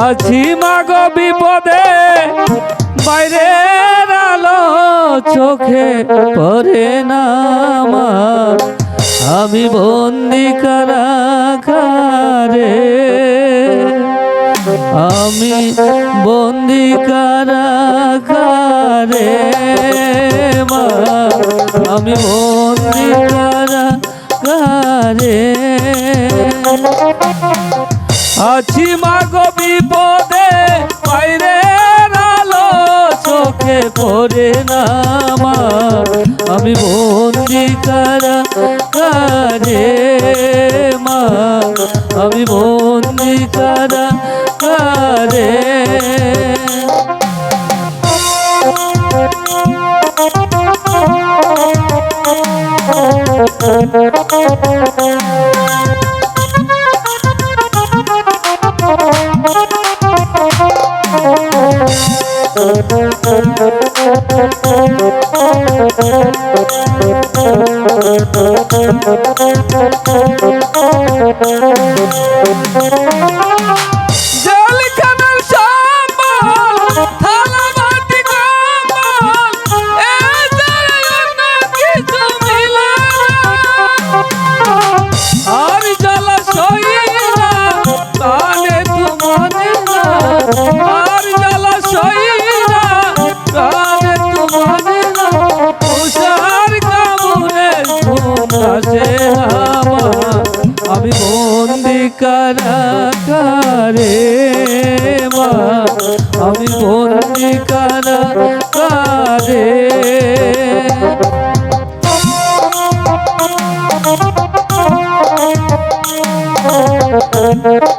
আছি মাগো বিপদে বাইরে আলো চোখে পরে না আমি বন্দি কারাকারে আমি বন্দি কারাকারে মা। আমি বন্দি কারাকারে আছি মাগো বিপদে বাইরে আলো চোখে পড়ে না আমার। আমি বন্দি কারা কারে মা আমি বন্দি কারা কারে জলখানার বন্দি কারাগারে সকালের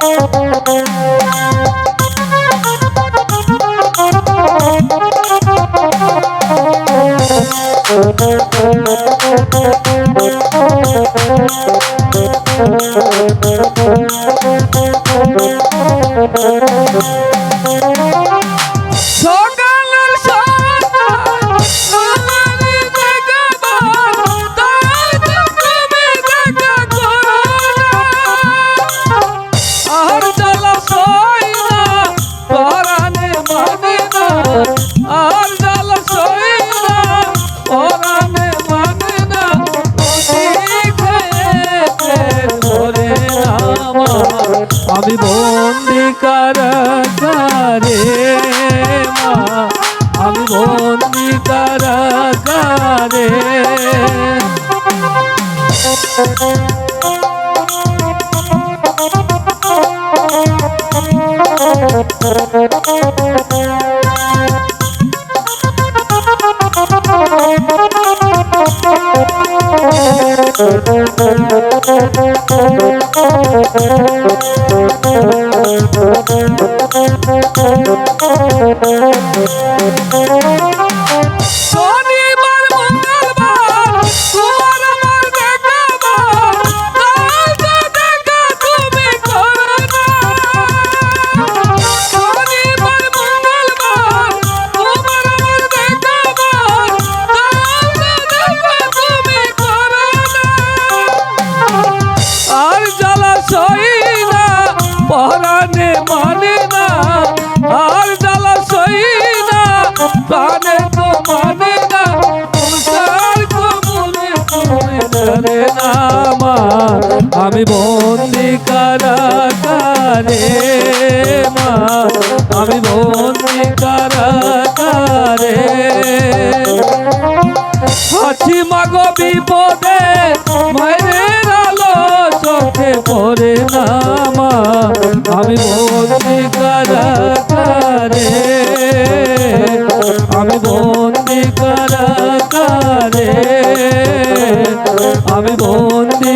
শনিবার মা, আমি বন্দি কারাগারে আছি মাগো বিপদে, মায়ের আলো চোখে পড়ে না মা, আমি বন্দি কারাগারে আমি বন্দি কারাগারে আমি বন্দি